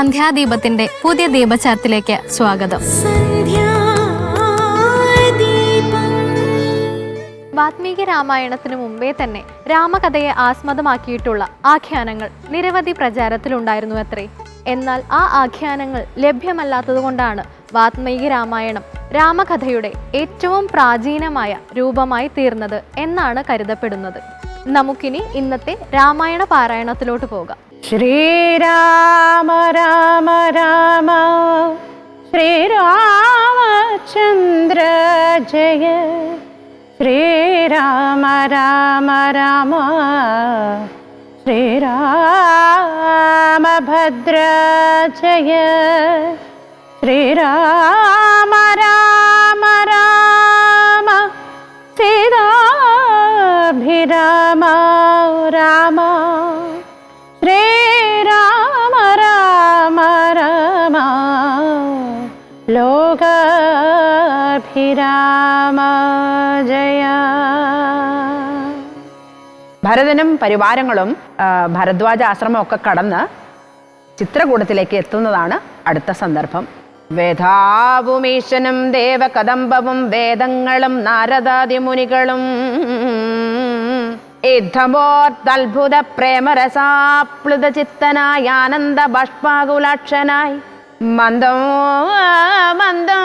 സന്ധ്യാദീപത്തിന്റെ പുതിയ ദീപചാരത്തിലേക്ക് സ്വാഗതം. വാത്മീകി രാമായണത്തിനു മുമ്പേ തന്നെ രാമകഥയെ ആസ്മദമാക്കിയിട്ടുള്ള ആഖ്യാനങ്ങൾ നിരവധി പ്രചാരത്തിലുണ്ടായിരുന്നു അത്രേ എന്നാൽ ആ ആഖ്യാനങ്ങൾ ലഭ്യമല്ലാത്തതുകൊണ്ടാണ് വാത്മീകി രാമായണം രാമകഥയുടെ ഏറ്റവും പ്രാചീനമായ രൂപമായി തീർന്നത് എന്നാണ് കരുതപ്പെടുന്നത്. നമുക്കിനി ഇന്നത്തെ രാമായണ പാരായണത്തിലോട്ട് പോകാം. श्रीराम राम राम। श्रीरामचन्द्र जय। श्रीराम राम राम। श्रीरामभद्र जय। श्रीराम राम राम। त्रिराभिम राम। ലോകാഭിരാമ ജയ ഭരതനും പരിവാരങ്ങളും ഭരദ്വാജ ആശ്രമം ഒക്കെ കടന്ന് ചിത്രകൂടത്തിലേക്ക് എത്തുന്നതാണ് അടുത്ത സന്ദർഭം. വേദാവുമീശനും ദേവകദംബവും വേദങ്ങളും നാരദാദി മുനികളും യുദ്ധമോർത്തത്ഭുത പ്രേമരസാപ്ലുത ചിത്തനായി ആനന്ദ ബാഷ്പാകുലാക്ഷനായി മന്ദോ മന്ദം.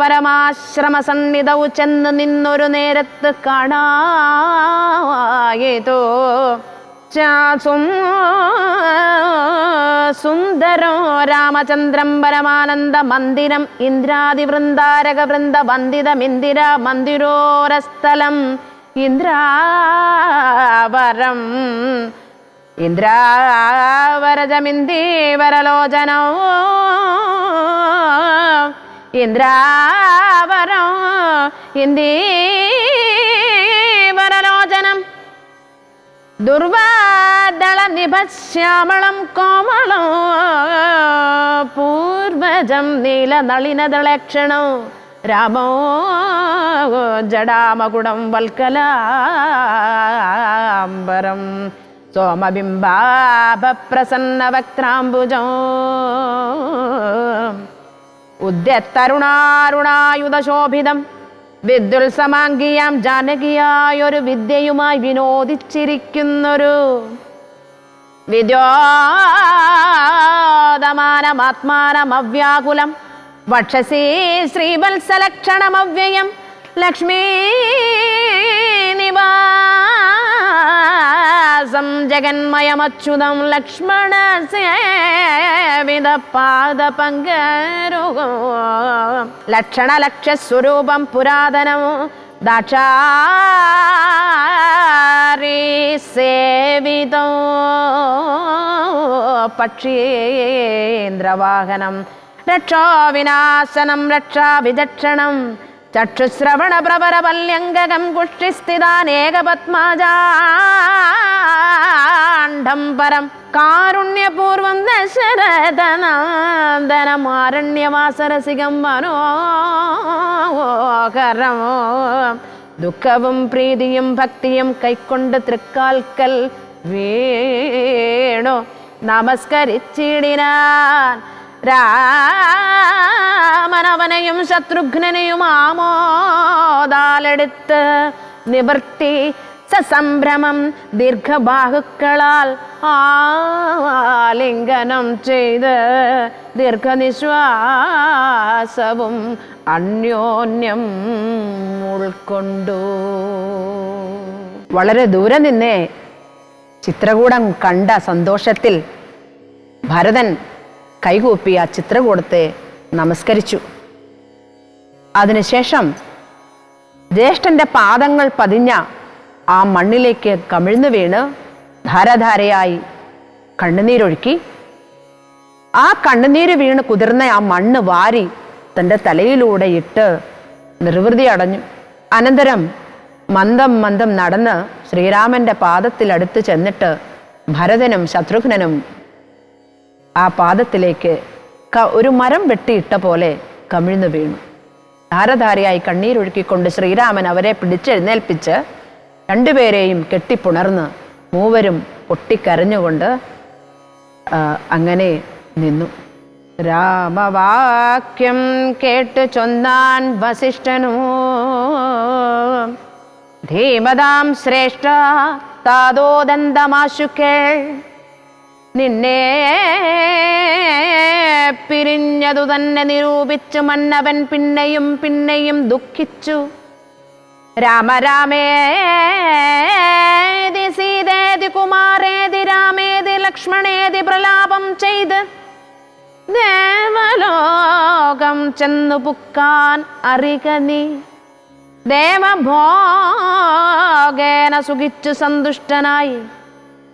പരമാശ്രമ സന്നിധൗ ചെന്ന് നിന്നൊരു നേരത്ത് കാണായതോ. ചാസും സുന്ദരോ. രാമചന്ദ്രം പരമാനന്ദ മന്ദിരം ഇന്ദ്രാദി വൃന്ദാരക വൃന്ദ വന്ദിതമിന്ദിര മന്ദിരോരസ്ഥലം ഇന്ദ്രാവരം. ఇంద్రావరజమింది ఇంద్రావరజమిందీవరలోచనం ఇంద్రావరం ఇందీవరలోచనం దుర్వాదళ నిభశ్యామళం కోమళం పూర్వజం నీల నళిన దళక్షణం రామో జడామగుణం వల్కలాంబరం. സോമബിംബാഭപ്രസന്ന വക്രാംബുജോ ഉദ്യത്തരുണാരുണായുധശോഭിതം. വിദ്യുത്സമാംഗിയാം ജാനകിയായൊരു വിദ്യയുമായി വിനോദിച്ചിരിക്കുന്നൊരു വിദ്യോദമാനമാത്മാനമവ്യാകുലം. വക്ഷസി ശ്രീവത്സലക്ഷണമവ്യയം. ലക്ഷ്മീ നിവാസം ജഗന്മയമച്യുതം ലക്ഷ്മണ സേവിത പാദപങ്കരുഗോ ലക്ഷണ ലക്ഷ്യസ്വരൂപം പുരാതനം ദാക്ഷാരി സേവിതോ പക്ഷീന്ദ്രവാഹനം രക്ഷോ വിനാശനം രക്ഷാ വിചക്ഷണം ചക്ഷുശ്രവണ പ്രവര പല്യംഗകം കുഷ്ഠിസ്ഥിതാനേകപത്മാജാണ്ഡം പരം. കാരുണ്യപൂർവം ദശരഥനാന്ദനമാരണ്യവാസരസികം മനോഹരം. ദുഃഖവും പ്രീതിയും ഭക്തിയും കൈക്കൊണ്ട് തൃക്കാൽക്കൽ വേണോ. നമസ്കരിച്ചിടിനാൻ രാമനവനെയും ശത്രുഘ്നനെയും ആമോദാലെടുത്ത് നിവർത്തി സസംഭ്രമം ദീർഘബാഹുക്കളാൽ ആലിംഗനം ചെയ്ത് ദീർഘനിശ്വാസവും അന്യോന്യം ഉൾക്കൊണ്ടു. വളരെ ദൂരെ നിന്നേ ചിത്രകൂടം കണ്ട സന്തോഷത്തിൽ ഭരതൻ കൈകൂപ്പി ആ ചിത്രകൂടത്തെ നമസ്കരിച്ചു. അതിനുശേഷം ജ്യേഷ്ഠന്റെ പാദങ്ങൾ പതിഞ്ഞ ആ മണ്ണിലേക്ക് കമിഴ്ന്നു വീണ് ധാരധാരയായി കണ്ണുനീരൊഴുക്കി. ആ കണ്ണുനീര് വീണ് കുതിർന്ന ആ മണ്ണ് വാരി തന്റെ തലയിലൂടെ ഇട്ട് നിർവൃതി അടഞ്ഞു. അനന്തരം മന്ദം മന്ദം നടന്ന് ശ്രീരാമന്റെ പാദത്തിലടുത്ത് ചെന്നിട്ട് ഭരതനും ശത്രുഘ്നനും ആ പാദത്തിലേക്ക് ഒരു മരം വെട്ടിയിട്ട പോലെ കമിഴ്ന്നു വീണു. ധാരധാരയായി കണ്ണീരൊഴുക്കിക്കൊണ്ട് ശ്രീരാമൻ അവരെ പിടിച്ചെഴുന്നേൽപ്പിച്ച് രണ്ടുപേരെയും കെട്ടിപ്പുണർന്ന് മൂവരും പൊട്ടിക്കരഞ്ഞുകൊണ്ട് അങ്ങനെ നിന്നു. രാമവാക്യം കേട്ട് ചൊന്നാൻ വസിഷ്ഠനോ. ധീമതാം ശ്രേഷ്ഠ താതോദന്തമാശു കേൾ നിന്നെ പിരിഞ്ഞതു തന്നെ നിരൂപിച്ചു മന്നവൻ പിന്നെയും പിന്നെയും ദുഃഖിച്ചു. രാമരാമേതി സീതേതി കുമാരേതി രാമേതി ലക്ഷ്മണേതി പ്രലാപം ചെയ്ത് ദേവലോകം ചെന്നു പുക്കാൻ അറിക നീ. ദേവഭോഗേന സുഖിച്ചു സന്തുഷ്ടനായി.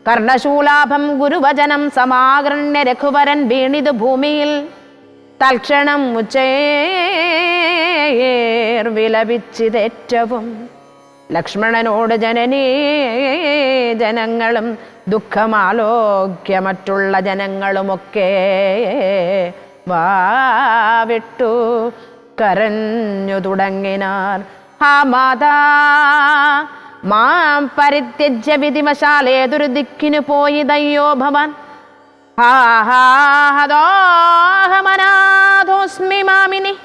കർണശൂലാഭം ഗുരുവചനം സമാകൃണ്യ രഘുവരൻ വീണിതു ഭൂമിയിൽ. തൽക്ഷണം ഉച്ചേർ ലക്ഷ്മണനോട് ജനനീ ജനങ്ങളും ദുഃഖമാലോക്യ മറ്റുള്ള ജനങ്ങളുമൊക്കെ വാവിട്ടു കരഞ്ഞു തുടങ്ങിനാർ. ആ മാതാ മാം പരിത്യജ്യ വിധിവശാൽ ഏതൊരു ദിക്കിനു പോയിതയ്യോ ഭവാൻ. ഹാഹാഹദോഹമനാഥോസ്മി മാമിനി.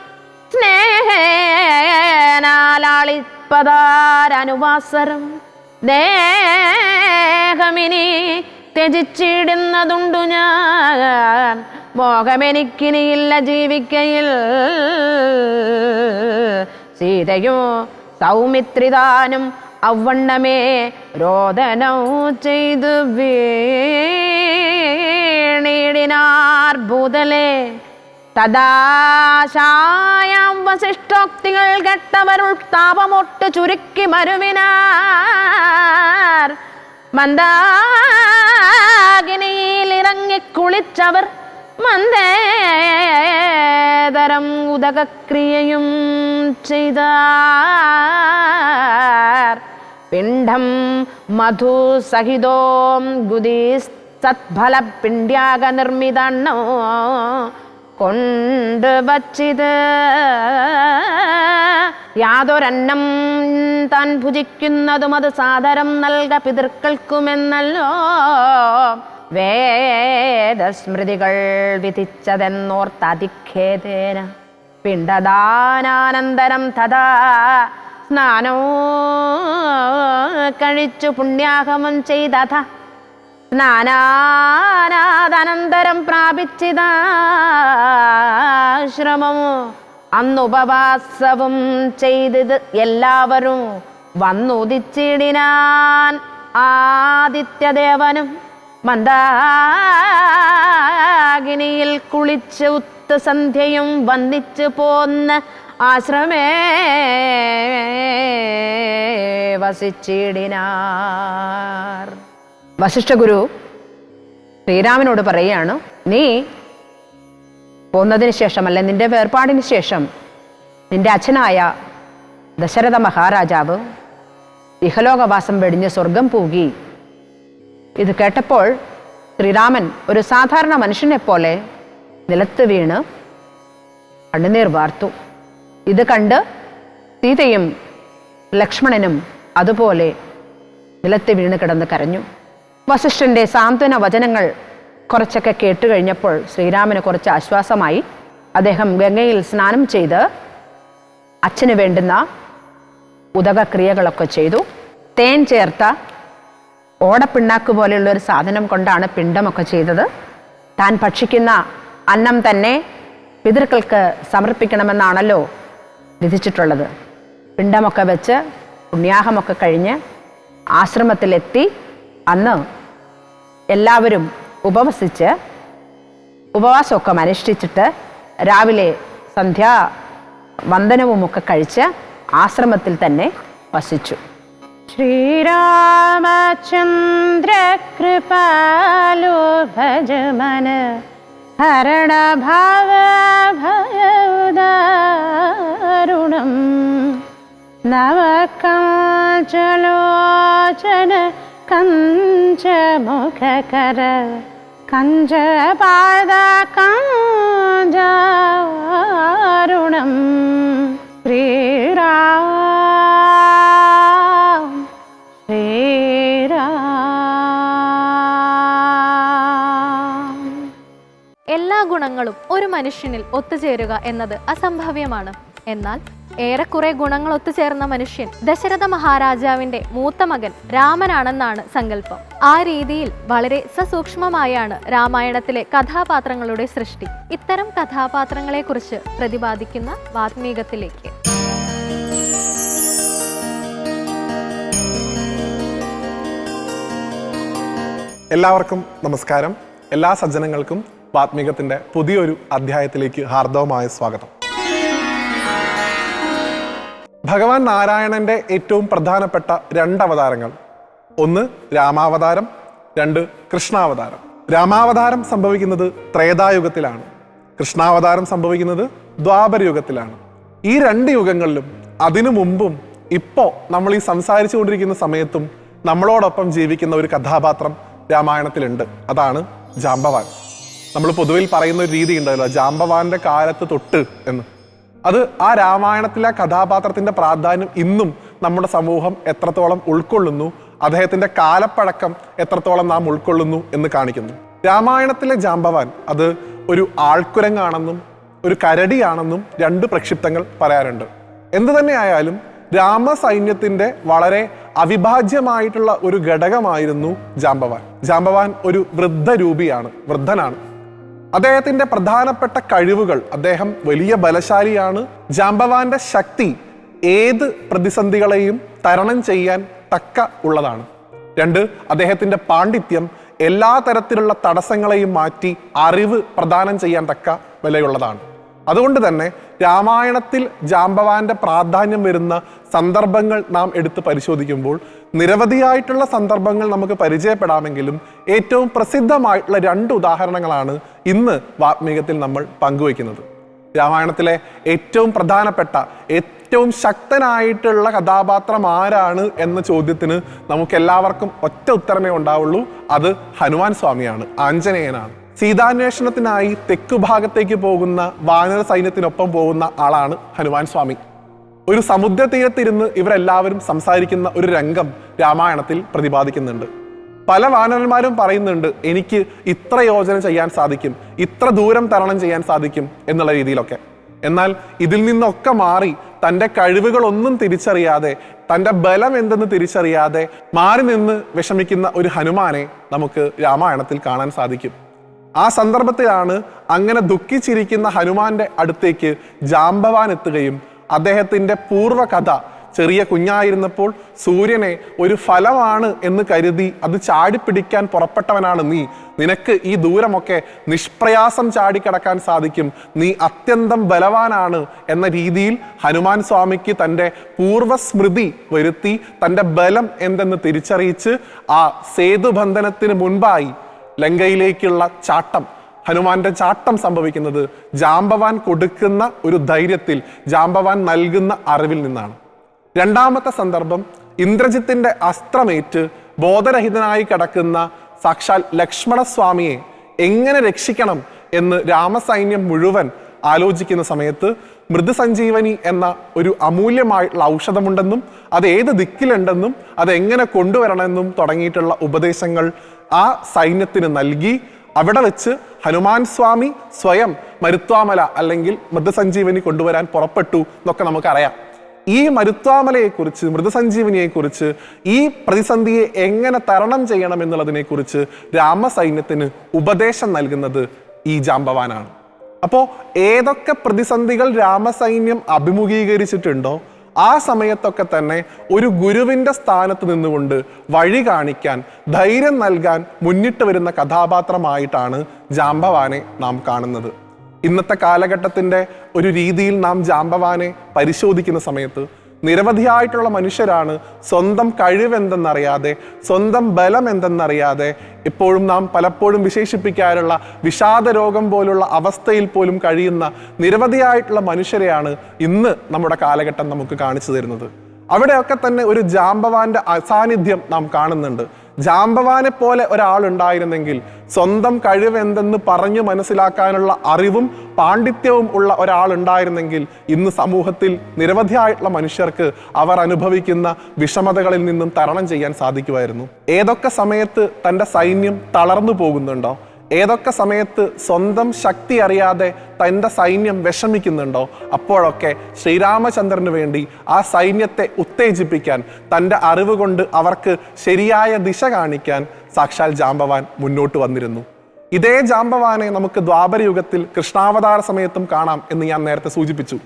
സ്നേഹനാലാളിപ്പതാരനുവാസരം ദേഹമിനി ത്യജിച്ചിടുന്നതുണ്ടു ഞാൻ. മോഹമെനിക്കിനിയില്ല ജീവിക്കയിൽ. സീതയോ സൗമിത്രിതാനും അവണ്ണമേ രോദനം ചെയ്തു വീണിടിനാർ ഭൂതലേ. തദാശായം വസിഷ്ഠോക്തികൾ കെട്ടവരുൾ താപമൊട്ട് ചുരുക്കി മരുവിനാർ. മന്ദാകിനിയിൽ ഇറങ്ങി കുളിച്ചവർ മന്ദേതരം ഉദകക്രിയയും ചെയ്താർ. പിണ്ഡം മധു സഹിതോം ഗുദീസ്തത്ഫല പിണ്ഡ്യാക നിർമ്മിതണ്ണോ കൊണ്ട് വച്ചിത്. യാതൊരന്നം താൻ ഭുജിക്കുന്നതും അത് സാദരം നൽക പിതൃക്കൾക്കുമെന്നല്ലോ. വേദസ്മൃതികൾ വിധിച്ചതെന്നോർത്തതിഖേദേന. പിണ്ടദാനാനന്തരം തഥാ സ്നാനോ കഴിച്ചു പുണ്യാഹമം ചെയ്തഥ. സ്നാനാനാദനന്തരം പ്രാപിച്ചിതാശ്രമമോ അന്നുപവാസവും ചെയ്തത് എല്ലാവരും വന്നുദിച്ചിടിനാൻ ആദിത്യദേവനും മന്ദാകിനിയിൽ കുളിച്ച് ഉത്തസന്ധ്യയും വന്നിച്ച് പോന്ന് ആശ്രമേ വസിച്ചിടിനാർ. വസിഷ്ഠഗുരു ശ്രീരാമനോട് പറയുകയാണ് നീ പോന്നതിന് ശേഷം അല്ലെ നിന്റെ വേർപാടിന് ശേഷം നിന്റെ അച്ഛനായ ദശരഥ മഹാരാജാവ് ഇഹലോകവാസം വെടിഞ്ഞ് സ്വർഗം പൂകി ഇത് കേട്ടപ്പോൾ ശ്രീരാമൻ ഒരു സാധാരണ മനുഷ്യനെ പോലെ നിലത്ത് വീണ് കണ്ണുനീർ വാർത്തു. ഇത് കണ്ട് സീതയും ലക്ഷ്മണനും അതുപോലെ നിലത്ത് വീണ് കിടന്ന് കരഞ്ഞു. വസിഷ്ഠന്റെ സാന്ത്വന വചനങ്ങൾ കുറച്ചൊക്കെ കേട്ടു കഴിഞ്ഞപ്പോൾ ശ്രീരാമന് കുറച്ച് ആശ്വാസമായി. അദ്ദേഹം ഗംഗയിൽ സ്നാനം ചെയ്ത് അച്ഛന് വേണ്ടുന്ന ഉദകക്രിയകളൊക്കെ ചെയ്തു. തേൻ ചേർത്ത ഓടപ്പിണ്ണാക്ക് പോലെയുള്ള ഒരു സാധനം കൊണ്ടാണ് പിണ്ടമൊക്കെ ചെയ്തത്. താൻ ഭക്ഷിക്കുന്ന അന്നം തന്നെ പിതൃക്കൾക്ക് സമർപ്പിക്കണമെന്നാണല്ലോ വിധിച്ചിട്ടുള്ളത്. പിണ്ടമൊക്കെ വെച്ച് പുണ്യാഹമൊക്കെ കഴിഞ്ഞ് ആശ്രമത്തിലെത്തി അന്ന് എല്ലാവരും ഉപവസിച്ച് ഉപവാസമൊക്കെ അനുഷ്ഠിച്ചിട്ട് രാവിലെ സന്ധ്യാ വന്ദനവുമൊക്കെ കഴിച്ച് ആശ്രമത്തിൽ തന്നെ വസിച്ചു. ശ്രീരാമചന്ദ്ര കൃപാലു ഭജമന ഹരണ ഭാവ ഭയദാരുണം നവകാഞ്ചലോചന കഞ്ചമുഖകര ഗുണങ്ങളും ഒരു മനുഷ്യനിൽ ഒത്തുചേരുക എന്നത് അസംഭവ്യമാണ്. എന്നാൽ ഏറെക്കുറെ ഗുണങ്ങൾ ഒത്തുചേർന്ന മനുഷ്യൻ ദശരഥ മഹാരാജാവിന്റെ മൂത്ത മകൻ രാമനാണെന്നാണ് സങ്കല്പം. ആ രീതിയിൽ വളരെ സസൂക്ഷ്മമായാണ് രാമായണത്തിലെ കഥാപാത്രങ്ങളുടെ സൃഷ്ടി. ഇത്തരം കഥാപാത്രങ്ങളെക്കുറിച്ച് പ്രതിപാദിക്കുന്ന വാത്മീകത്തിലേക്ക്. എല്ലാവർക്കും നമസ്കാരം. എല്ലാ സജ്ജനങ്ങൾക്കും വാത്മീകത്തിന്റെ പുതിയൊരു അധ്യായത്തിലേക്ക് ഹാർദവമായ സ്വാഗതം. ഭഗവാൻ നാരായണന്റെ ഏറ്റവും പ്രധാനപ്പെട്ട രണ്ട് അവതാരങ്ങൾ ഒന്ന് രാമാവതാരം രണ്ട് കൃഷ്ണാവതാരം. രാമാവതാരം സംഭവിക്കുന്നത് ത്രേതായുഗത്തിലാണ്. കൃഷ്ണാവതാരം സംഭവിക്കുന്നത് ദ്വാപരയുഗത്തിലാണ്. ഈ രണ്ട് യുഗങ്ങളിലും അതിനു മുമ്പും ഇപ്പോൾ നമ്മൾ ഈ സംസാരിച്ചു കൊണ്ടിരിക്കുന്ന സമയത്തും നമ്മളോടൊപ്പം ജീവിക്കുന്ന ഒരു കഥാപാത്രം രാമായണത്തിലുണ്ട്. അതാണ് ജാമ്പവാൻ നമ്മൾ പൊതുവിൽ പറയുന്ന ഒരു രീതി ഉണ്ടല്ലോ ജാമ്പവാന്റെ കാലത്ത് തൊട്ട് എന്ന്. അത് ആ രാമായണത്തിലെ കഥാപാത്രത്തിന്റെ പ്രാധാന്യം ഇന്നും നമ്മുടെ സമൂഹം എത്രത്തോളം ഉൾക്കൊള്ളുന്നു അദ്ദേഹത്തിന്റെ കാലപ്പഴക്കം എത്രത്തോളം നാം ഉൾക്കൊള്ളുന്നു എന്ന് കാണിക്കുന്നു. രാമായണത്തിലെ ജാമ്പവാൻ അത് ഒരു ആൾക്കുരങ്ങാണെന്നും ഒരു കരടിയാണെന്നും രണ്ട് പ്രക്ഷിപ്തങ്ങൾ പറയാറുണ്ട്. എന്തു തന്നെയായാലും രാമസൈന്യത്തിന്റെ വളരെ അവിഭാജ്യമായിട്ടുള്ള ഒരു ഘടകമായിരുന്നു ജാമ്പവാൻ ജാമ്പവാൻ ഒരു വൃദ്ധരൂപിയാണ് വൃദ്ധനാണ്. അദ്ദേഹത്തിന്റെ പ്രധാനപ്പെട്ട കഴിവുകൾ അദ്ദേഹം വലിയ ബലശാലിയാണ്. ജാമ്പവാന്റെ ശക്തി ഏത് പ്രതിസന്ധികളെയും തരണം ചെയ്യാൻ തക്ക ഉള്ളതാണ്. രണ്ട് അദ്ദേഹത്തിന്റെ പാണ്ഡിത്യം എല്ലാ തരത്തിലുള്ള തടസ്സങ്ങളെയും മാറ്റി അറിവ് പ്രദാനം ചെയ്യാൻ തക്ക വിലയുള്ളതാണ്. അതുകൊണ്ട് തന്നെ രാമായണത്തിൽ ജാമ്പവാന്റെ പ്രാധാന്യം വരുന്ന സന്ദർഭങ്ങൾ നാം എടുത്ത് പരിശോധിക്കുമ്പോൾ നിരവധിയായിട്ടുള്ള സന്ദർഭങ്ങൾ നമുക്ക് പരിചയപ്പെടാമെങ്കിലും ഏറ്റവും പ്രസിദ്ധമായിട്ടുള്ള രണ്ട് ഉദാഹരണങ്ങളാണ് ഇന്ന് വാത്മീകത്തിൽ നമ്മൾ പങ്കുവയ്ക്കുന്നത്. രാമായണത്തിലെ ഏറ്റവും പ്രധാനപ്പെട്ട ഏറ്റവും ശക്തനായിട്ടുള്ള കഥാപാത്രം ആരാണ് എന്ന ചോദ്യത്തിന് നമുക്ക് എല്ലാവർക്കും ഒറ്റ ഉത്തരമേ ഉണ്ടാവുള്ളൂ. അത് ഹനുമാൻ സ്വാമിയാണ് ആഞ്ജനേയനാണ്. സീതാന്വേഷണത്തിനായി തെക്കു ഭാഗത്തേക്ക് പോകുന്ന വാനര സൈന്യത്തിനൊപ്പം പോകുന്ന ആളാണ് ഹനുമാൻ സ്വാമി. ഒരു സമുദ്ര തീരത്തിരുന്ന് ഇവരെല്ലാവരും സംസാരിക്കുന്ന ഒരു രംഗം രാമായണത്തിൽ പ്രതിപാദിക്കുന്നുണ്ട്. പല വാനരന്മാരും പറയുന്നുണ്ട് എനിക്ക് ഇത്ര യോജന ചെയ്യാൻ സാധിക്കും ഇത്ര ദൂരം തരണം ചെയ്യാൻ സാധിക്കും എന്നുള്ള രീതിയിലൊക്കെ. എന്നാൽ ഇതിൽ നിന്നൊക്കെ മാറി തന്റെ കഴിവുകളൊന്നും തിരിച്ചറിയാതെ തന്റെ ബലം എന്തെന്ന് തിരിച്ചറിയാതെ മാറി നിന്ന് വിഷമിക്കുന്ന ഒരു ഹനുമാനെ നമുക്ക് രാമായണത്തിൽ കാണാൻ സാധിക്കും. ആ സന്ദർഭത്തിലാണ് അങ്ങനെ ദുഃഖിച്ചിരിക്കുന്ന ഹനുമാന്റെ അടുത്തേക്ക് ജാംബവാൻ എത്തുകയും അദ്ദേഹത്തിന്റെ പൂർവകഥ ചെറിയ കുഞ്ഞായിരുന്നപ്പോൾ സൂര്യനെ ഒരു ഫലമാണ് എന്ന് കരുതി അത് ചാടിപ്പിടിക്കാൻ പുറപ്പെട്ടവനാണ് നീ. നിനക്ക് ഈ ദൂരമൊക്കെ നിഷ്പ്രയാസം ചാടിക്കടക്കാൻ സാധിക്കും. നീ അത്യന്തം ബലവാനാണ് എന്ന രീതിയിൽ ഹനുമാൻ സ്വാമിക്ക് തന്റെ പൂർവസ്മൃതി വരുത്തി തന്റെ ബലം എന്തെന്ന് തിരിച്ചറിയിച്ച് ആ സേതുബന്ധനത്തിന് മുൻപായി ലങ്കയിലേക്കുള്ള ചാട്ടം. ഹനുമാന്റെ ചാട്ടം സംഭവിക്കുന്നത് ജാമ്പവാൻ കൊടുക്കുന്ന ഒരു ധൈര്യത്തിൽ ജാമ്പവാൻ നൽകുന്ന അറിവിൽ നിന്നാണ്. രണ്ടാമത്തെ സന്ദർഭം ഇന്ദ്രജിത്തിന്റെ അസ്ത്രമേറ്റ് ബോധരഹിതനായി കിടക്കുന്ന സാക്ഷാൽ ലക്ഷ്മണസ്വാമിയെ എങ്ങനെ രക്ഷിക്കണം എന്ന് രാമസൈന്യം മുഴുവൻ ആലോചിക്കുന്ന സമയത്ത് മൃദുസഞ്ജീവനി എന്ന ഒരു അമൂല്യമായിട്ടുള്ള ഔഷധമുണ്ടെന്നും അത് ഏത് ദിക്കിലുണ്ടെന്നും അത് എങ്ങനെ കൊണ്ടുവരണമെന്നും തുടങ്ങിയിട്ടുള്ള ഉപദേശങ്ങൾ ആ സൈന്യത്തിന് നൽകി അവിടെ വെച്ച് ഹനുമാൻ സ്വാമി സ്വയം മരുത്വാമല അല്ലെങ്കിൽ മൃതസഞ്ജീവനി കൊണ്ടുവരാൻ പുറപ്പെട്ടു എന്നൊക്കെ നമുക്കറിയാം. ഈ മരുത്വാമലയെക്കുറിച്ച് മൃതസഞ്ജീവനിയെക്കുറിച്ച് ഈ പ്രതിസന്ധിയെ എങ്ങനെ തരണം ചെയ്യണം എന്നുള്ളതിനെക്കുറിച്ച് രാമസൈന്യത്തിന് ഉപദേശം നൽകുന്നത് ഈ ജാമ്പവാനാണ് അപ്പോൾ ഏതൊക്കെ പ്രതിസന്ധികൾ രാമസൈന്യം അഭിമുഖീകരിച്ചിട്ടുണ്ടോ ആ സമയത്തൊക്കെ തന്നെ ഒരു ഗുരുവിന്റെ സ്ഥാനത്ത് നിന്നുകൊണ്ട് വഴി കാണിക്കാൻ ധൈര്യം നൽകാൻ മുന്നിട്ട് വരുന്ന കഥാപാത്രമായിട്ടാണ് ജാംബവാനെ നാം കാണുന്നത്. ഇന്നത്തെ കാലഘട്ടത്തിന്റെ ഒരു രീതിയിൽ നാം ജാംബവാനെ പരിശോധിക്കുന്ന സമയത്ത് നിരവധിയായിട്ടുള്ള മനുഷ്യരാണ്. സ്വന്തം കഴിവെന്തെന്നറിയാതെ സ്വന്തം ബലം എന്തെന്നറിയാതെ ഇപ്പോഴും നാം പലപ്പോഴും വിശേഷിപ്പിക്കാറുള്ള വിഷാദ രോഗം പോലുള്ള അവസ്ഥയിൽ പോലും കഴിയുന്ന നിരവധിയായിട്ടുള്ള മനുഷ്യരെയാണ് ഇന്ന് നമ്മുടെ കാലഘട്ടം നമുക്ക് കാണിച്ചു തരുന്നത്. അവിടെയൊക്കെ തന്നെ ഒരു ജാമ്പവാന്റെ അസാന്നിധ്യം നാം കാണുന്നുണ്ട്. ജാമ്പവാനെ പോലെ ഒരാളുണ്ടായിരുന്നെങ്കിൽ സ്വന്തം കഴിവ് എന്തെന്ന് പറഞ്ഞു മനസ്സിലാക്കാനുള്ള അറിവും പാണ്ഡിത്യവും ഉള്ള ഒരാളുണ്ടായിരുന്നെങ്കിൽ ഇന്ന് സമൂഹത്തിൽ നിരവധിയായിട്ടുള്ള മനുഷ്യർക്ക് അവർ അനുഭവിക്കുന്ന വിഷമതകളിൽ നിന്നും തരണം ചെയ്യാൻ സാധിക്കുമായിരുന്നു. ഏതൊക്കെ സമയത്ത് തന്റെ സൈന്യം തളർന്നു പോകുന്നുണ്ടോ? ഏതൊക്കെ സമയത്ത് സ്വന്തം ശക്തി അറിയാതെ തന്റെ സൈന്യം വിഷമിക്കുന്നുണ്ടോ അപ്പോഴൊക്കെ ശ്രീരാമചന്ദ്രന് വേണ്ടി ആ സൈന്യത്തെ ഉത്തേജിപ്പിക്കാൻ തന്റെ അറിവ് കൊണ്ട് അവർക്ക് ശരിയായ ദിശ കാണിക്കാൻ സാക്ഷാൽ ജാമ്പവാൻ മുന്നോട്ട് വന്നിരുന്നു. ഇതേ ജാമ്പവാനെ നമുക്ക് ദ്വാപരയുഗത്തിൽ കൃഷ്ണാവതാര സമയത്തും കാണാം എന്ന് ഞാൻ നേരത്തെ സൂചിപ്പിച്ചു.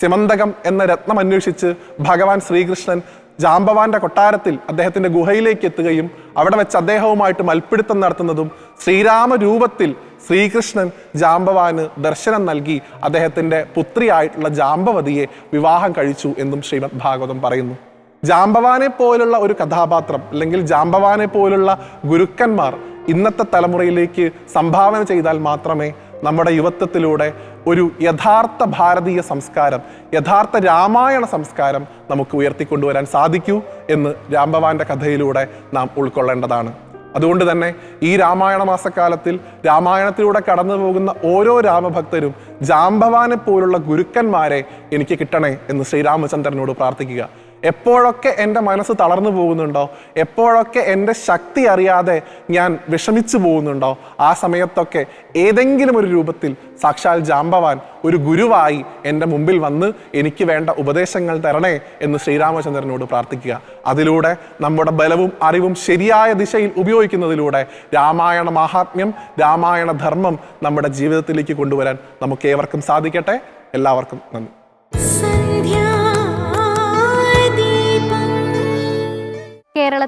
സിമന്തകം എന്ന രത്നം അന്വേഷിച്ച് ഭഗവാൻ ശ്രീകൃഷ്ണൻ ജാമ്പവാന്റെ കൊട്ടാരത്തിൽ അദ്ദേഹത്തിന്റെ ഗുഹയിലേക്ക് എത്തുകയും അവിടെ വെച്ച് അദ്ദേഹവുമായിട്ട് മൽപ്പിടുത്തം നടത്തുന്നതും ശ്രീരാമരൂപത്തിൽ ശ്രീകൃഷ്ണൻ ജാമ്പവാന് ദർശനം നൽകി അദ്ദേഹത്തിന്റെ പുത്രിയായിട്ടുള്ള ജാമ്പവതിയെ വിവാഹം കഴിച്ചു എന്നും ശ്രീമദ് ഭാഗവതം പറയുന്നു. ജാമ്പവാനെ പോലുള്ള ഒരു കഥാപാത്രം അല്ലെങ്കിൽ ജാമ്പവാനെ പോലുള്ള ഗുരുക്കന്മാർ ഇന്നത്തെ തലമുറയിലേക്ക് സംഭാവന ചെയ്താൽ മാത്രമേ നമ്മുടെ യുവത്വത്തിലൂടെ ഒരു യഥാർത്ഥ ഭാരതീയ സംസ്കാരം യഥാർത്ഥ രാമായണ സംസ്കാരം നമുക്ക് ഉയർത്തിക്കൊണ്ടുവരാൻ സാധിക്കൂ എന്ന് രാംഭവാന്റെ കഥയിലൂടെ നാം ഉൾക്കൊള്ളേണ്ടതാണ്. അതുകൊണ്ട് തന്നെ ഈ രാമായണ മാസക്കാലത്തിൽ രാമായണത്തിലൂടെ കടന്നു പോകുന്ന ഓരോ രാമഭക്തരും ജാംഭവാനെ പോലുള്ള ഗുരുക്കന്മാരെ എനിക്ക് കിട്ടണേ എന്ന് ശ്രീരാമചന്ദ്രനോട് പ്രാർത്ഥിക്കുക. എപ്പോഴൊക്കെ എന്റെ മനസ്സ് തളർന്നു പോകുന്നുണ്ടോ? എപ്പോഴൊക്കെ എന്റെ ശക്തി അറിയാതെ ഞാൻ വിഷമിച്ചു പോകുന്നുണ്ടോ? ആ സമയത്തൊക്കെ ഏതെങ്കിലും ഒരു രൂപത്തിൽ സാക്ഷാൽ ജാമ്പവാൻ ഒരു ഗുരുവായി എന്റെ മുമ്പിൽ വന്ന് എനിക്ക് വേണ്ട ഉപദേശങ്ങൾ തരണേ എന്ന് ശ്രീരാമചന്ദ്രനോട് പ്രാർത്ഥിക്കുക. അതിലൂടെ നമ്മുടെ ബലവും അറിവും ശരിയായ ദിശയിൽ ഉപയോഗിക്കുന്നതിലൂടെ രാമായണ മാഹാത്മ്യം രാമായണ ധർമ്മം നമ്മുടെ ജീവിതത്തിലേക്ക് കൊണ്ടുവരാൻ നമുക്ക് ഏവർക്കും സാധിക്കട്ടെ. എല്ലാവർക്കും നന്ദി.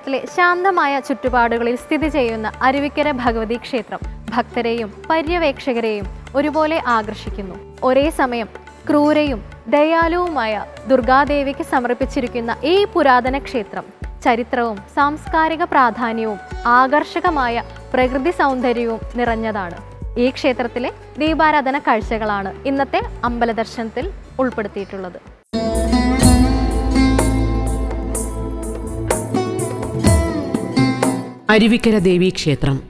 കേരളത്തിലെ ശാന്തമായ ചുറ്റുപാടുകളിൽ സ്ഥിതി ചെയ്യുന്ന അരുവിക്കര ഭഗവതി ക്ഷേത്രം ഭക്തരെയും പര്യവേക്ഷകരെയും ഒരുപോലെ ആകർഷിക്കുന്നു. ഒരേ സമയം ക്രൂരയും ദയാലുവുമായ ദുർഗാദേവിക്ക് സമർപ്പിച്ചിരിക്കുന്ന ഈ പുരാതന ക്ഷേത്രം ചരിത്രവും സാംസ്കാരിക പ്രാധാന്യവും ആകർഷകമായ പ്രകൃതി സൗന്ദര്യവും നിറഞ്ഞതാണ്. ഈ ക്ഷേത്രത്തിലെ ദീപാരാധന കാഴ്ചകളാണ് ഇന്നത്തെ അമ്പലദർശനത്തിൽ ഉൾപ്പെടുത്തിയിട്ടുള്ളത്. അരുവിക്കര ദേവീക്ഷേത്രം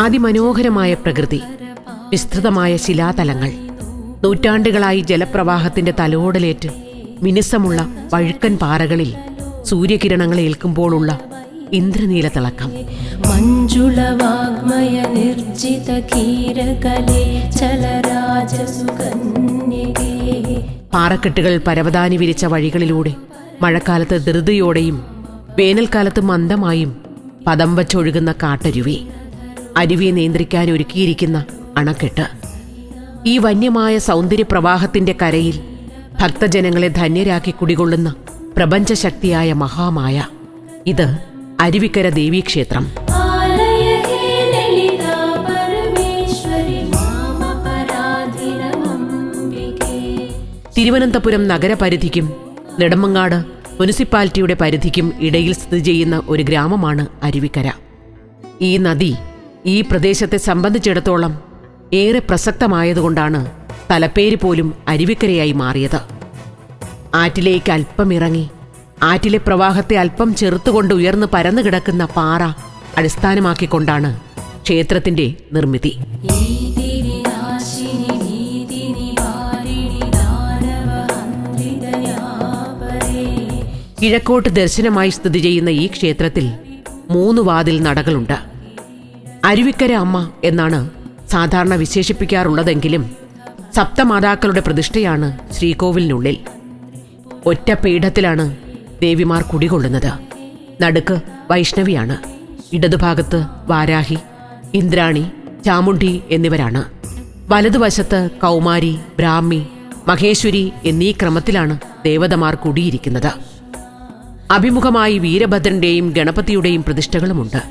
അതിമനോഹരമായ പ്രകൃതി വിസ്തൃതമായ ശിലാതലങ്ങൾ നൂറ്റാണ്ടുകളായി ജലപ്രവാഹത്തിന്റെ തലോടലേറ്റ് മിനുസമുള്ള വഴുക്കൻ പാറകളിൽ സൂര്യകിരണങ്ങൾ ഏൽക്കുമ്പോഴുള്ള ഇന്ദ്രനീല തിളക്കം. മഞ്ജുള വാഗ്മയ നിർജിത കീരകലേ പാറക്കെട്ടുകൾ പരവതാനി വിരിച്ച വഴികളിലൂടെ മഴക്കാലത്ത് ധൃതിയോടെയും വേനൽക്കാലത്ത് മന്ദമായും പദം വച്ചൊഴുകുന്ന കാട്ടരുവി അരുവിയെ നിയന്ത്രിക്കാൻ ഒരുക്കിയിരിക്കുന്ന അണക്കെട്ട്. ഈ വന്യമായ സൗന്ദര്യപ്രവാഹത്തിന്റെ കരയിൽ ഭക്തജനങ്ങളെ ധന്യരാക്കി കുടികൊള്ളുന്ന പ്രപഞ്ചശക്തിയായ മഹാമായ ഇത് അരുവിക്കര ദേവീക്ഷേത്രം. തിരുവനന്തപുരം നഗരപരിധിക്കും നെടുമങ്ങാട് മുനിസിപ്പാലിറ്റിയുടെ പരിധിക്കും ഇടയിൽ സ്ഥിതി ചെയ്യുന്ന ഒരു ഗ്രാമമാണ് അരുവിക്കര. ഈ നദി ഈ പ്രദേശത്തെ സംബന്ധിച്ചിടത്തോളം ഏറെ പ്രസക്തമായതുകൊണ്ടാണ് തലപ്പേര് പോലും അരുവിക്കരയായി മാറിയത്. ആറ്റിലേക്ക് അല്പം ഇറങ്ങി ആറ്റിലെ പ്രവാഹത്തെ അല്പം ചെറുത്തുകൊണ്ട് ഉയർന്നു പരന്നു കിടക്കുന്ന പാറ അടിസ്ഥാനമാക്കിക്കൊണ്ടാണ് ക്ഷേത്രത്തിന്റെ നിർമ്മിതി. കിഴക്കോട്ട് ദർശനമായി സ്ഥിതി ചെയ്യുന്ന ഈ ക്ഷേത്രത്തിൽ മൂന്ന് വാതിൽ നടകളുണ്ട്. അരുവിക്കര അമ്മ എന്നാണ് സാധാരണ വിശേഷിപ്പിക്കാറുള്ളതെങ്കിലും സപ്തമാതാക്കളുടെ പ്രതിഷ്ഠയാണ് ശ്രീകോവിലിനുള്ളിൽ. ഒറ്റ പീഠത്തിലാണ് ദേവിമാർ കുടികൊള്ളുന്നത്. നടുക്ക് വൈഷ്ണവിയാണ്. ഇടതുഭാഗത്ത് വാരാഹി ഇന്ദ്രാണി ചാമുണ്ഡി എന്നിവരാണ്. വലതുവശത്ത് കൗമാരി ബ്രാഹ്മി മഹേശ്വരി എന്നീ ക്രമത്തിലാണ് ദേവതമാർ കുടിയിരിക്കുന്നത്. അഭിമുഖമായി വീരഭദ്രന്റെയും ഗണപതിയുടെയും പ്രതിഷ്ഠകളുമുണ്ട്.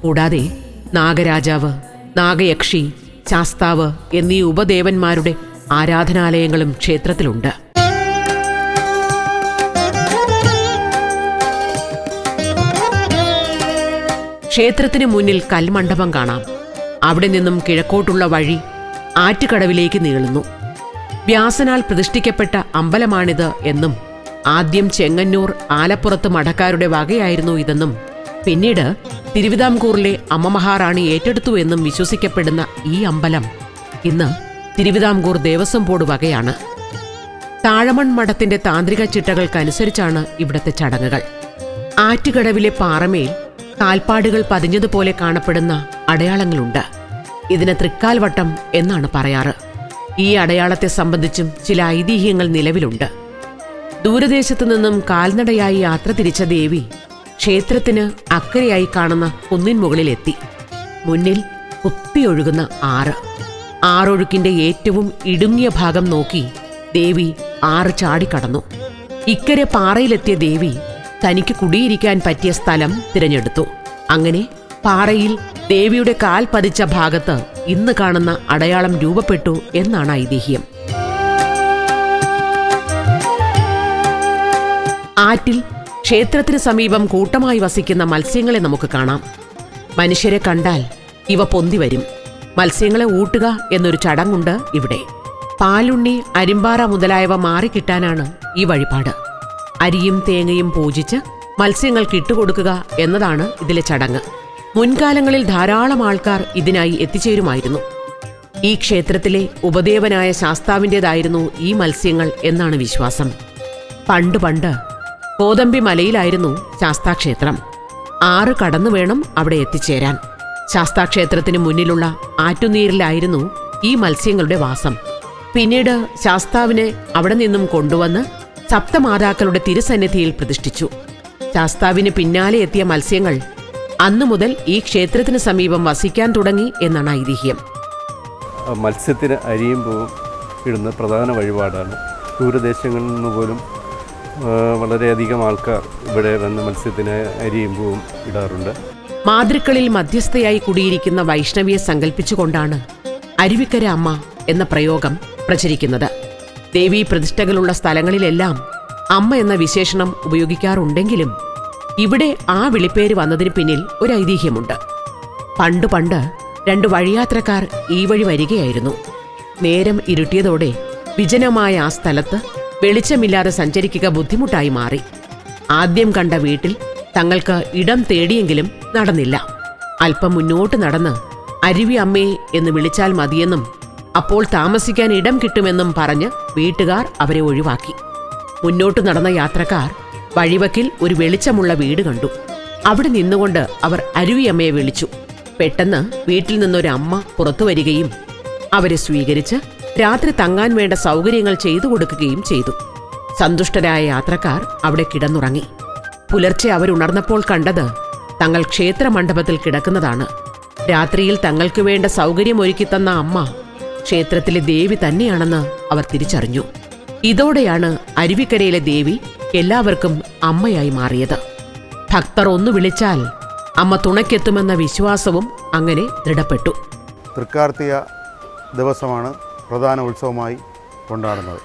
കൂടാതെ നാഗരാജാവ് നാഗയക്ഷി ശാസ്താവ് എന്നീ ഉപദേവന്മാരുടെ ആരാധനാലയങ്ങളും ക്ഷേത്രത്തിലുണ്ട്. ക്ഷേത്രത്തിന് മുന്നിൽ കൽമണ്ഡപം കാണാം. അവിടെ നിന്നും കിഴക്കോട്ടുള്ള വഴി ആറ്റുകടവിലേക്ക് നീളുന്നു. വ്യാസനാൽ പ്രതിഷ്ഠിക്കപ്പെട്ട അമ്പലമാണിത് എന്നും ആദ്യം ചെങ്ങന്നൂർ ആലപ്പുറത്ത് മഠക്കാരുടെ വകയായിരുന്നു ഇതെന്നും പിന്നീട് തിരുവിതാംകൂറിലെ അമ്മമഹാറാണി ഏറ്റെടുത്തു എന്നും വിശ്വസിക്കപ്പെടുന്ന ഈ അമ്പലം ഇന്ന് തിരുവിതാംകൂർ ദേവസ്വം ബോർഡ് വകയാണ്. താഴമൺ മഠത്തിന്റെ താന്ത്രിക ചിട്ടകൾക്കനുസരിച്ചാണ് ഇവിടുത്തെ ചടങ്ങുകൾ. ആറ്റുകടവിലെ പാറമേൽ കാൽപ്പാടുകൾ പതിഞ്ഞതുപോലെ കാണപ്പെടുന്ന അടയാളങ്ങളുണ്ട്. ഇതിന് തൃക്കാൽവട്ടം എന്നാണ് പറയാറ്. ഈ അടയാളത്തെ സംബന്ധിച്ചും ചില ഐതിഹ്യങ്ങൾ നിലവിലുണ്ട്. ദൂരദേശത്തു നിന്നും കാൽനടയായി യാത്ര തിരിച്ച ദേവി ക്ഷേത്രത്തിന് അക്കരയായി കാണുന്ന കുന്നിൻ മുകളിലെത്തി. മുന്നിൽ കുത്തിയൊഴുകുന്ന ആറ്. ആറൊഴുക്കിന്റെ ഏറ്റവും ഇടുങ്ങിയ ഭാഗം നോക്കി ദേവി ആറ് ചാടിക്കടന്നു ഇക്കരെ പാറയിലെത്തിയ ദേവി തനിക്ക് കുടിയിരിക്കാൻ പറ്റിയ സ്ഥലം തിരഞ്ഞെടുത്തു. അങ്ങനെ പാറയിൽ ദേവിയുടെ കാൽ പതിച്ച ഭാഗത്ത് ഇന്ന് കാണുന്ന അടയാളം രൂപപ്പെട്ടു എന്നാണ് ഐതിഹ്യം. ആറ്റിൽ ക്ഷേത്രത്തിന് സമീപം കൂട്ടമായി വസിക്കുന്ന മത്സ്യങ്ങളെ നമുക്ക് കാണാം. മനുഷ്യരെ കണ്ടാൽ ഇവ പൊന്തി വരും. മത്സ്യങ്ങളെ ഊട്ടുക എന്നൊരു ചടങ്ങുണ്ട് ഇവിടെ. പാലുണ്ണി അരിമ്പാറ മുതലായവ മാറിക്കിട്ടാനാണ് ഈ വഴിപാട്. അരിയും തേങ്ങയും പൂജിച്ച് മത്സ്യങ്ങൾക്ക് ഇട്ടുകൊടുക്കുക എന്നതാണ് ഇതിലെ ചടങ്ങ്. മുൻകാലങ്ങളിൽ ധാരാളം ആൾക്കാർ ഇതിനായി എത്തിച്ചേരുമായിരുന്നു. ഈ ക്ഷേത്രത്തിലെ ഉപദേവനായ ശാസ്താവിന്റെതായിരുന്നു ഈ മത്സ്യങ്ങൾ എന്നാണ് വിശ്വാസം. പണ്ട് പണ്ട് കോതമ്പി മലയിലായിരുന്നു ശാസ്താക്ഷേത്രം. ആറ് കടന്നു വേണം അവിടെ എത്തിച്ചേരാൻ. ശാസ്താക്ഷേത്രത്തിന് മുന്നിലുള്ള ആറ്റുനീരിലായിരുന്നു ഈ മത്സ്യങ്ങളുടെ വാസം. പിന്നീട് ശാസ്താവിനെ അവിടെ നിന്നും കൊണ്ടുവന്ന് സപ്തമാതാക്കളുടെ തിരുസന്നിധിയിൽ പ്രതിഷ്ഠിച്ചു. ശാസ്താവിന് പിന്നാലെ എത്തിയ മത്സ്യങ്ങൾ അന്നു മുതൽ ഈ ക്ഷേത്രത്തിന് സമീപം വസിക്കാൻ തുടങ്ങി എന്നാണ് ഐതിഹ്യം. മത്സ്യത്തിന് അരിയും പോവും ഇടുന്ന പ്രധാന വഴിപാടാണ്. ദൂരദേശങ്ങളിൽ നിന്ന് പോലും വളരെയധികം ആൾക്കാർ ഇവിടെ വന്ന് മത്സ്യത്തിന് അരിയും പൂവും ഇടാറുണ്ട്. മാതൃക്കളിൽ മധ്യസ്ഥയായി കുടിയിരിക്കുന്ന വൈഷ്ണവിയെ സങ്കല്പിച്ചുകൊണ്ടാണ് അരുവിക്കര അമ്മ എന്ന പ്രയോഗം പ്രചരിക്കുന്നത്. ദേവീ പ്രതിഷ്ഠകളുള്ള സ്ഥലങ്ങളിലെല്ലാം അമ്മ എന്ന വിശേഷണം ഉപയോഗിക്കാറുണ്ടെങ്കിലും ഇവിടെ ആ വിളിപ്പേര് വന്നതിന് പിന്നിൽ ഒരു ഐതിഹ്യമുണ്ട്. പണ്ട് പണ്ട് രണ്ട് വഴിയാത്രക്കാർ ഈ വഴി വരികയായിരുന്നു. നേരം ഇരുട്ടിയതോടെ വിജനമായ ആ സ്ഥലത്ത് വെളിച്ചമില്ലാതെ സഞ്ചരിക്കുക ബുദ്ധിമുട്ടായി മാറി. ആദ്യം കണ്ട വീട്ടിൽ തങ്ങൾക്ക് ഇടം തേടിയെങ്കിലും നടന്നില്ല. അല്പം മുന്നോട്ട് നടന്ന് അരുവി അമ്മേ എന്ന് വിളിച്ചാൽ മതിയെന്നും അപ്പോൾ താമസിക്കാൻ ഇടം കിട്ടുമെന്നും പറഞ്ഞ് വീട്ടുകാർ അവരെ ഒഴിവാക്കി. മുന്നോട്ട് നടന്ന യാത്രക്കാർ വഴിവക്കിൽ ഒരു വെളിച്ചമുള്ള വീട് കണ്ടു. അവിടെ നിന്നുകൊണ്ട് അവർ അരുവിയമ്മയെ വിളിച്ചു. പെട്ടെന്ന് വീട്ടിൽ നിന്നൊരമ്മ പുറത്തു വരികയും അവരെ സ്വീകരിച്ച് രാത്രി തങ്ങാൻ വേണ്ട സൗകര്യങ്ങൾ ചെയ്തു കൊടുക്കുകയും ചെയ്തു. സന്തുഷ്ടരായ യാത്രക്കാർ അവിടെ കിടന്നുറങ്ങി. പുലർച്ചെ അവരുണർന്നപ്പോൾ കണ്ടത് തങ്ങൾ ക്ഷേത്ര മണ്ഡപത്തിൽ കിടക്കുന്നതാണ്. രാത്രിയിൽ തങ്ങൾക്ക് വേണ്ട സൗകര്യമൊരുക്കി തന്ന അമ്മ ക്ഷേത്രത്തിലെ ദേവി തന്നെയാണെന്ന് അവർ തിരിച്ചറിഞ്ഞു. ഇതോടെയാണ് അരുവിക്കരയിലെ ദേവി എല്ലാവർക്കും അമ്മയായി മാറിയത്. ഭക്തർ ഒന്ന് വിളിച്ചാൽ അമ്മ തുണയ്ക്കെത്തുമെന്ന വിശ്വാസവും അങ്ങനെ ദൃഢപ്പെട്ടു. തൃക്കാർത്തിക ദിവസമാണ്. പ്രധാന ഉത്സവമായി കൊണ്ടാടുന്നത്.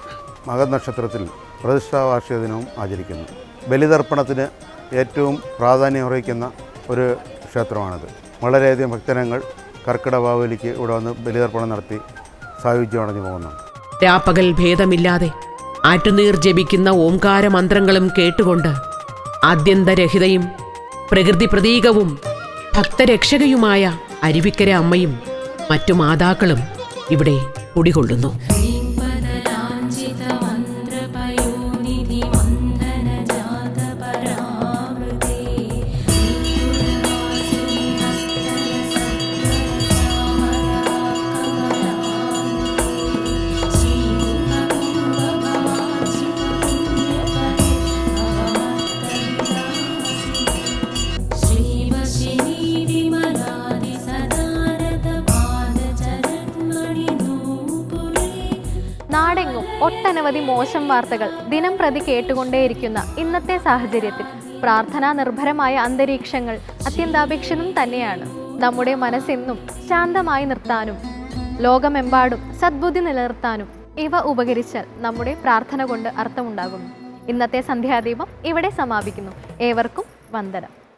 മകനക്ഷത്രത്തിൽ പ്രതിഷ്ഠാവാർഷിക ദിനവും ആചരിക്കുന്നു. ബലിതർപ്പണത്തിന് ഏറ്റവും പ്രാധാന്യം അർഹിക്കുന്ന ഒരു ക്ഷേത്രമാണിത്. വളരെയധികം ഭക്തജനങ്ങൾ കർക്കിടക ബാവലിക്ക് ഇവിടെ വന്ന് ബലിതർപ്പണം നടത്തി സായുജ്യം അടഞ്ഞു പോകുന്നു. രാപ്പകൽ ഭേദമില്ലാതെ ആറ്റുനീർ ജപിക്കുന്ന ഓംകാര മന്ത്രങ്ങളും കേട്ടുകൊണ്ട് ആദ്യന്തരഹിതയും പ്രകൃതി പ്രതീകവും ഭക്തരക്ഷകയുമായ അരുവിക്കര അമ്മയും മറ്റു മാതാക്കളും ഇവിടെ കുടികൊള്ളുന്നു മോശം വാർത്തകൾ ദിനം പ്രതി കേട്ടുകൊണ്ടേയിരിക്കുന്ന ഇന്നത്തെ സാഹചര്യത്തിൽ പ്രാർത്ഥനാ നിർഭരമായ അന്തരീക്ഷങ്ങൾ അത്യന്താപേക്ഷിതം തന്നെയാണ്. നമ്മുടെ മനസ്സെന്നും ശാന്തമായി നിർത്താനും ലോകമെമ്പാടും സദ്ബുദ്ധി നിലനിർത്താനും ഇവ ഉപകരിച്ചാൽ നമ്മുടെ പ്രാർത്ഥന കൊണ്ട് അർത്ഥമുണ്ടാകും. ഇന്നത്തെ സന്ധ്യാദീപം ഇവിടെ സമാപിക്കുന്നു. ഏവർക്കും വന്ദനം.